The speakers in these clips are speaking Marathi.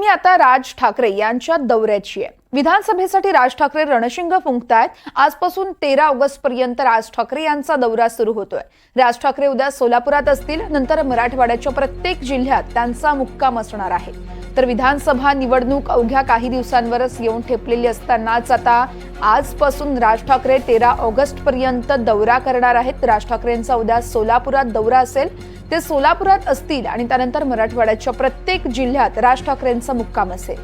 बातमी आता राज ठाकरे यांच्या दौऱ्याची आहे. विधानसभेसाठी राज ठाकरे रणशिंग फुंकतायत. आजपासून तेरा ऑगस्ट पर्यंत राज ठाकरे यांचा दौरा सुरू होतोय. राज ठाकरे उद्या सोलापुरात असतील नंतर मराठवाड्याच्या प्रत्येक जिल्ह्यात त्यांचा मुक्काम असणार आहे. तर विधानसभा निवडणूक अवघ्या काही दिवसांवरच येऊन ठेपलेली असतानाच आता आजपासून राज ठाकरे तेरा ऑगस्ट पर्यंत दौरा करणार आहेत. राज ठाकरेंचा उद्या सोलापुरात दौरा असेल. ते सोलापुरात असतील आणि त्यानंतर मराठवाड्याच्या प्रत्येक जिल्ह्यात राज ठाकरेंचा मुक्काम असेल.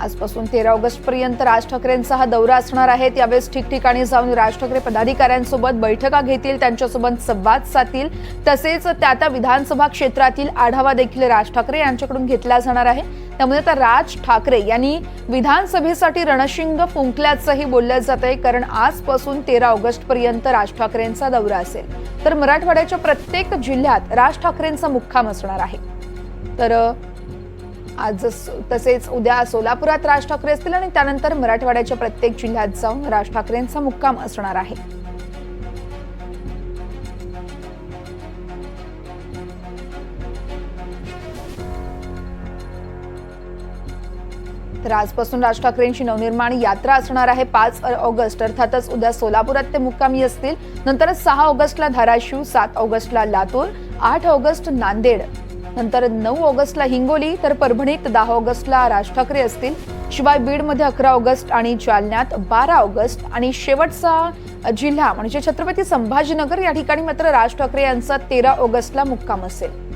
आजपासून तेरा ऑगस्ट पर्यंत राज ठाकरेंचा हा दौरा असणार आहे. त्यावेळेस ठिकठिकाणी जाऊन राज ठाकरे पदाधिकाऱ्यांसोबत बैठका घेतील त्यांच्यासोबत संवाद साधतील. तसेच त्या त्या विधानसभा क्षेत्रातील आढावा देखील राज ठाकरे यांच्याकडून घेतला जाणार आहे. त्यामुळे आता राज ठाकरे यांनी विधानसभेसाठी रणशिंग फुंकल्याचंही बोललं जात आहे कारण आजपासून तेरा ऑगस्ट पर्यंत राज ठाकरेंचा दौरा असेल. तर मराठवाड्याच्या प्रत्येक जिल्ह्यात राज ठाकरेंचा मुक्काम असणार आहे. तर आज तसेच उद्या सोलापुरात राज ठाकरे असतील आणि त्यानंतर मराठवाड्याच्या प्रत्येक जिल्ह्यात जाऊन राज ठाकरेंचा मुक्काम असणार आहे. तर आजपासून राज ठाकरेंची नवनिर्माण यात्रा असणार आहे पाच ऑगस्ट. अर्थातच उद्या सोलापुरात ते मुक्कामी असतील. नंतर सहा ऑगस्टला धाराशिव सात ऑगस्टला लातूर आठ ऑगस्ट नांदेड. नंतर नऊ ऑगस्टला हिंगोली तर परभणीत दहा ऑगस्टला राज ठाकरे असतील. शिवाय बीडमध्ये अकरा ऑगस्ट आणि जालन्यात बारा ऑगस्ट आणि शेवटचा जिल्हा म्हणजे छत्रपती संभाजीनगर या ठिकाणी मात्र राज ठाकरे यांचा तेरा ऑगस्टला मुक्काम असेल.